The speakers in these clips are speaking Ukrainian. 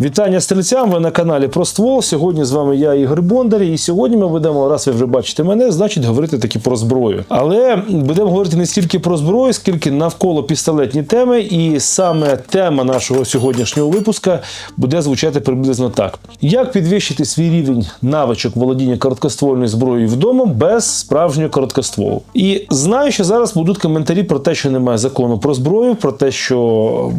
Вітання стрільцям. Ви на каналі про ствол. Сьогодні з вами я, Ігор Бондар. І сьогодні ми будемо, раз ви вже бачите мене, значить говорити таки про зброю. Але будемо говорити не стільки про зброю, скільки навколо пістолетні теми. І саме тема нашого сьогоднішнього випуска буде звучати приблизно так: як підвищити свій рівень навичок володіння короткоствольною зброєю вдома без справжнього короткостволу. І знаю, що зараз будуть коментарі про те, що немає закону про зброю, про те, що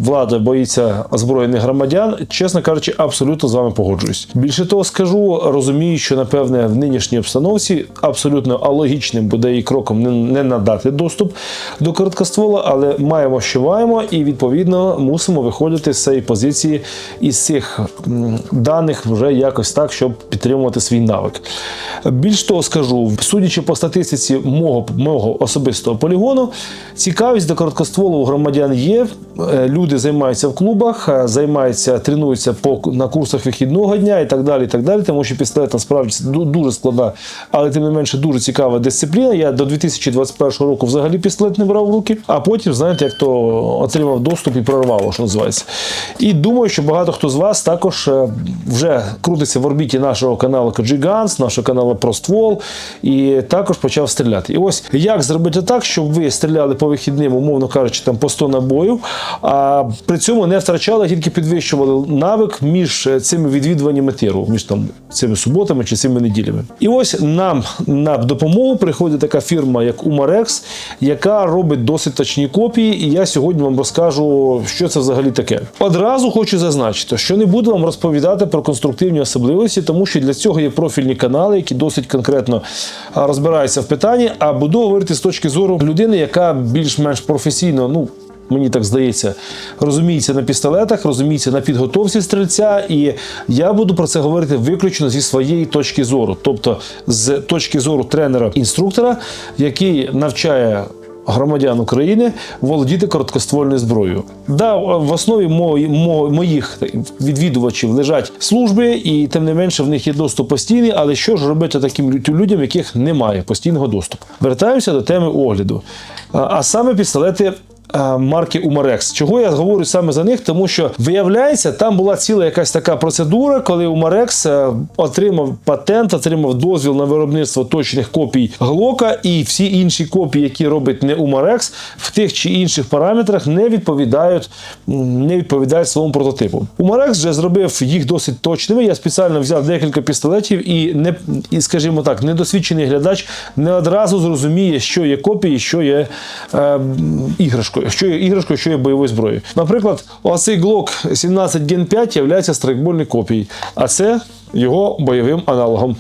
влада боїться озброєних громадян. Чесно кажучи, абсолютно з вами погоджуюсь. Більше того, скажу, розумію, що напевне в нинішній обстановці абсолютно алогічним буде і кроком не, не надати доступ до короткоствола, але маємо, що маємо, і відповідно мусимо виходити з цієї позиції із цих даних вже якось так, щоб підтримувати свій навик. Більш того, скажу, судячи по статистиці мого, мого особистого полігону, цікавість до короткостволу у громадян є. Е, Люди займаються в клубах, е, займаються, тренуються по на курсах вихідного дня і так далі. І так далі, тому що пістолет насправді дуже складна, але тим не менше дуже цікава дисципліна. Я до 2021 року взагалі пістолет не брав в руки, а потім, знаєте, як то отримав доступ і прорвало, що називається. І думаю, що багато хто з вас також е, вже крутиться в орбіті нашого каналу Guns, нашого каналу про ствол, і також почав стріляти. І ось як зробити так, щоб ви стріляли по вихідним, умовно кажучи, там по 100 набоїв, а при цьому не втрачали, тільки підвищували навик між е, цими відвідуваннями тиру, між там цими суботами чи цими неділями. І ось нам на допомогу приходить така фірма, як Umarex, яка робить досить точні копії. І я сьогодні вам розкажу, що це взагалі таке. Одразу хочу зазначити, що не буду вам розповідати про конструктивні особливості, тому що для цього є профільні канали, які досить конкретно розбираються в питанні. А буду говорити з точки зору людини, яка більш-менш професійно, ну. Мені так здається, розуміється на пістолетах, розуміється на підготовці стрільця, і я буду про це говорити виключно зі своєї точки зору, тобто з точки зору тренера-інструктора, який навчає. Громадян України володіти короткоствольною зброєю. Да, в основі моїх відвідувачів лежать служби, і тим не менше в них є доступ постійний. Але що ж робити таким людям, яких немає постійного доступу? Вертаємося до теми огляду. А саме пістолети марки Umarex. Чого я говорю саме за них? Тому що виявляється, там була ціла якась така процедура, коли Umarex е, отримав патент, отримав дозвіл на виробництво точних копій Глока, і всі інші копії, які робить не Umarex, в тих чи інших параметрах не відповідають, не відповідають своєму прототипу. Umarex вже зробив їх досить точними. Я спеціально взяв декілька пістолетів, і не і, скажімо так, недосвідчений глядач не одразу зрозуміє, що є копії, що є е, іграшкою, що є іграшкою, що є бойовою зброєю. Наприклад, оцей Glock 17 Gen 5 є страйкбольною копією, а це його бойовим аналогом.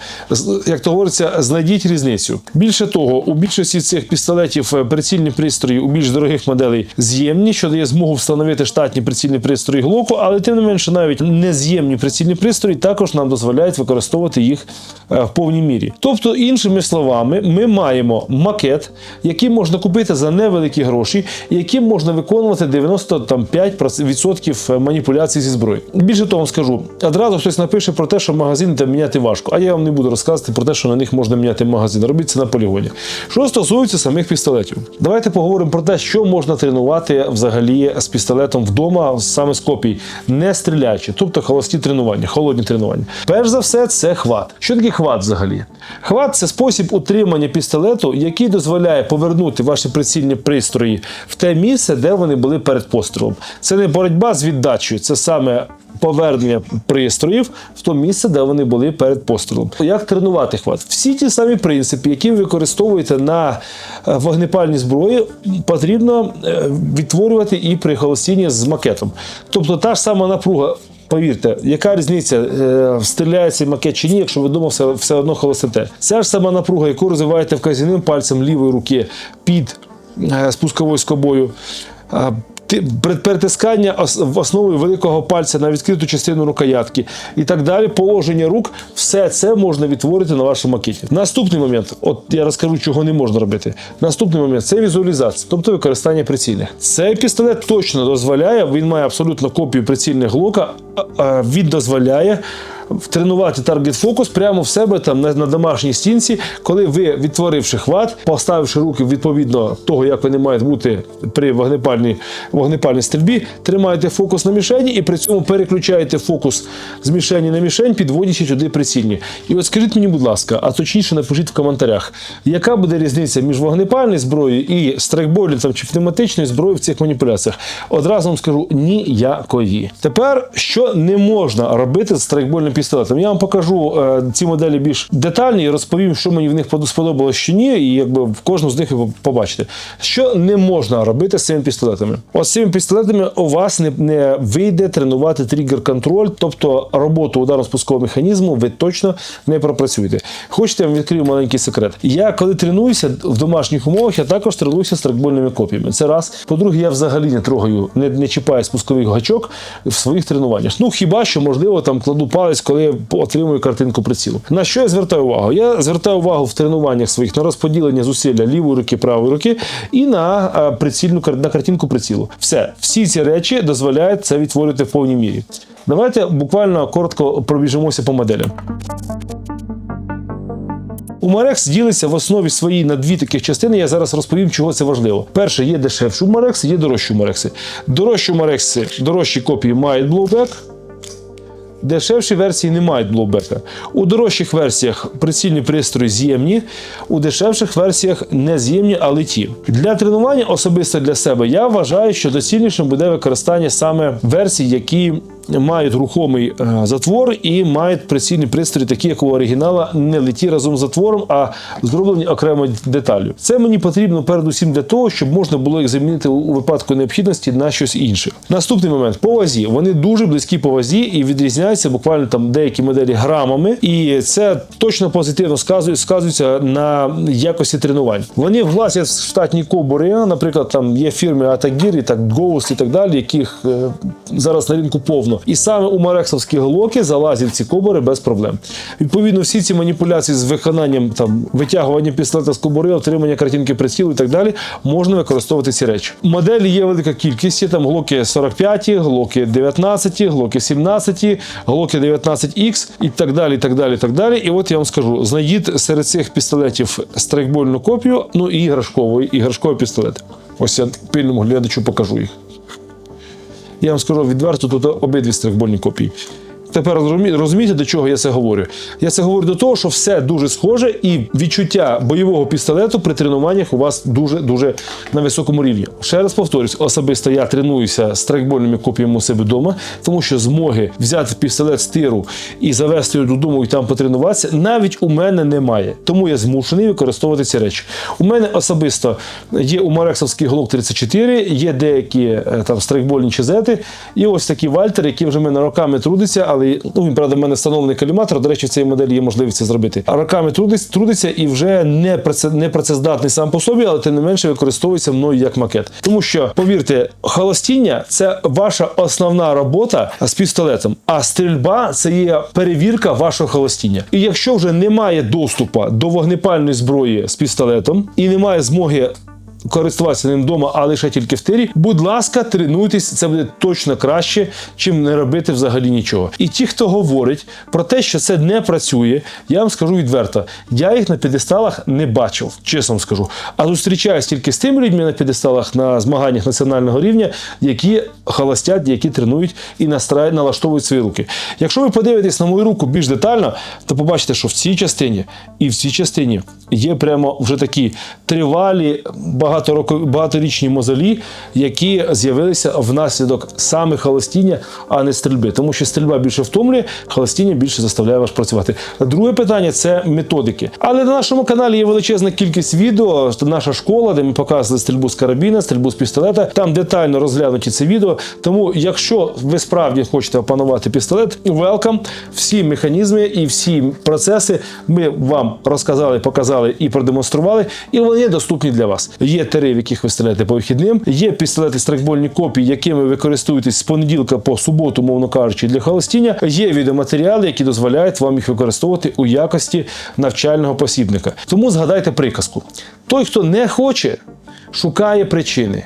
Як то говориться, знайдіть різницю. Більше того, у більшості цих пістолетів е, прицільні пристрої у більш дорогих моделей з'ємні, що дає змогу встановити штатні прицільні пристрої глоку, але тим не менше, навіть нез'ємні прицільні пристрої також нам дозволяють використовувати їх е, в повній мірі. Тобто, іншими словами, ми маємо макет, який можна купити за невеликі гроші, яким можна виконувати 95% маніпуляцій зі зброєю. Більше того, скажу, одразу хтось напише про те, що магазин де міняти важко. А я вам не буду розказувати про те, що на них можна міняти магазин. Робіть це на полігоні. Що стосується самих пістолетів, давайте поговоримо про те, що можна тренувати взагалі з пістолетом вдома, саме з копій, не стріляючи, тобто холості тренування, холодні тренування. Перш за все, це хват. Що таке хват взагалі? Хват це спосіб утримання пістолету, який дозволяє повернути ваші прицільні пристрої в те місце, де вони були перед пострілом. Це не боротьба з віддачею, це саме повернення пристроїв в то місце, де вони були перед пострілом. Як тренувати хват? Всі ті самі принципи, які ви використовуєте на е, вогнепальній зброї, потрібно е, відтворювати і при холостінні з макетом. Тобто та ж сама напруга. Повірте, яка різниця, стріляється стріляє цей макет чи ні, якщо ви думав, все, все одно холостите. Ця ж сама напруга, яку розвиваєте вказівним пальцем лівої руки під е, спусковою скобою. Перетискання в основі великого пальця на відкриту частину рукоятки і так далі, положення рук, все це можна відтворити на вашому макеті. Наступний момент, от я розкажу, чого не можна робити. Наступний момент це візуалізація, тобто використання прицільних. Цей пістолет точно дозволяє, він має абсолютно копію прицільних глока, він дозволяє тренувати таргет фокус прямо в себе там на, домашній стінці, коли ви, відтворивши хват, поставивши руки відповідно того, як вони мають бути при вогнепальній, вогнепальній стрільбі, тримаєте фокус на мішені і при цьому переключаєте фокус з мішені на мішень, підводячи туди прицільні. І от скажіть мені, будь ласка, а точніше напишіть в коментарях, яка буде різниця між вогнепальною зброєю і страйкболем чи пневматичною зброєю в цих маніпуляціях? Одразу вам скажу ніякої. Тепер що не можна робити з страйкбольним пістолетом? Я вам покажу е, ці моделі більш детальні і розповім, що мені в них подо- сподобалось, що ні, і якби в кожну з них ви побачите. Що не можна робити з цими пістолетами? Ось з цими пістолетами у вас не, не вийде тренувати тригер контроль, тобто роботу ударно-спускового механізму ви точно не пропрацюєте. Хочете, я вам відкрию маленький секрет. Я коли тренуюся в домашніх умовах, я також тренуюся страйкбольними копіями. Це раз. По-друге, я взагалі не трогаю, не, не чіпаю спусковий гачок в своїх тренуваннях. Ну хіба що можливо там кладу палець, коли я отримую картинку прицілу. На що я звертаю увагу? Я звертаю увагу в тренуваннях своїх на розподілення зусилля лівої руки, правої руки і на е, прицільну на картинку прицілу. Все, всі ці речі дозволяють це відтворити в повній мірі. Давайте буквально коротко пробіжимося по моделям. Умарекс ділиться в основі своїй на дві таких частини. Я зараз розповім, чого це важливо. Перше, є дешевші умарекси, є дорожчі умарекси. Дорожчі умарекси, дорожчі копії мають блоубек. Дешевші версії не мають блоубека. У дорожчих версіях прицільні пристрої з'ємні, у дешевших версіях не з'ємні, але ті. Для тренування особисто для себе я вважаю, що доцільнішим буде використання саме версій, які мають рухомий е, затвор і мають прицільні пристрої, такі як у оригінала, не леті разом з затвором, а зроблені окремо деталлю. Це мені потрібно передусім для того, щоб можна було їх замінити у випадку необхідності на щось інше. Наступний момент по вазі. Вони дуже близькі по вазі і відрізняються буквально там деякі моделі грамами, і це точно позитивно сказує- сказується на якості тренувань. Вони влазять штатні кобури, наприклад, там є фірми Atagir, і так Ghost і так далі, яких е, зараз на ринку повно. І саме у марексовські глоки залазять ці кобури без проблем. Відповідно, всі ці маніпуляції з виконанням там витягування пістолета з кобури, отримання картинки прицілу і так далі, можна використовувати ці речі. Моделі є велика кількість. Є там глоки 45, глоки 19, глоки 17, глоки 19X і так далі. І так далі, і так далі. І от я вам скажу: знайдіть серед цих пістолетів страйкбольну копію, ну і іграшковий, іграшковий пістолет. Ось я пильному глядачу покажу їх. Я вам скажу відверто, тут обидві страйкбольні копії. Тепер розумієте, до чого я це говорю? Я це говорю до того, що все дуже схоже, і відчуття бойового пістолету при тренуваннях у вас дуже дуже на високому рівні. Ще раз повторюсь, особисто я тренуюся страйкбольними копіями у себе вдома, тому що змоги взяти пістолет з тиру і завести його додому і там потренуватися, навіть у мене немає. Тому я змушений використовувати ці речі. У мене особисто є у Марексовський Глок 34, є деякі е, там страйкбольні чизети, і ось такі вальтери, які вже мене роками трудяться, але ну, він, правда, в мене встановлений коліматор. До речі, в цій моделі є можливість це зробити. Роками трудиться, трудиться і вже не, праце, не працездатний сам по собі, але тим не менше використовується мною як макет. Тому що, повірте, холостіння це ваша основна робота з пістолетом, а стрільба це є перевірка вашого холостіння. І якщо вже немає доступу до вогнепальної зброї з пістолетом і немає змоги користуватися ним вдома, а лише тільки в тирі. Будь ласка, тренуйтесь, це буде точно краще, чим не робити взагалі нічого. І ті, хто говорить про те, що це не працює, я вам скажу відверто, я їх на підесталах не бачив, чесно вам скажу. А зустрічаюсь тільки з тими людьми на підесталах на змаганнях національного рівня, які холостять, які тренують і налаштовують свої руки. Якщо ви подивитесь на мою руку більш детально, то побачите, що в цій частині і в цій частині є прямо вже такі тривалі багатороко- багаторічні мозолі, які з'явилися внаслідок саме холостіння, а не стрільби. Тому що стрільба більше втомлює, холостіння більше заставляє вас працювати. Друге питання це методики. Але на нашому каналі є величезна кількість відео. Наша школа, де ми показували стрільбу з карабіна, стрільбу з пістолета. Там детально розглянуті це відео. Тому, якщо ви справді хочете опанувати пістолет, welcome. Всі механізми і всі процеси ми вам розказали, показали і продемонстрували, і вони доступні для вас. Є тири, в яких ви стріляєте по вихідним, є пістолети страйкбольні копії, якими ви користуєтесь з понеділка по суботу, мовно кажучи, для холостіння. Є відеоматеріали, які дозволяють вам їх використовувати у якості навчального посібника. Тому згадайте приказку: той, хто не хоче, шукає причини.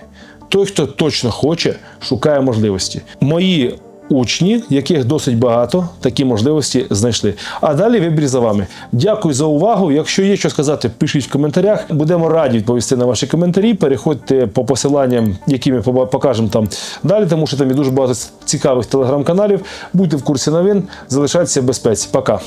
Той, хто точно хоче, шукає можливості. Мої учні, яких досить багато, такі можливості знайшли. А далі вибір за вами. Дякую за увагу. Якщо є що сказати, пишіть в коментарях. Будемо раді відповісти на ваші коментарі. Переходьте по посиланням, які ми покажемо там далі, тому що там є дуже багато цікавих телеграм-каналів. Будьте в курсі новин, залишайтеся в безпеці. Пока.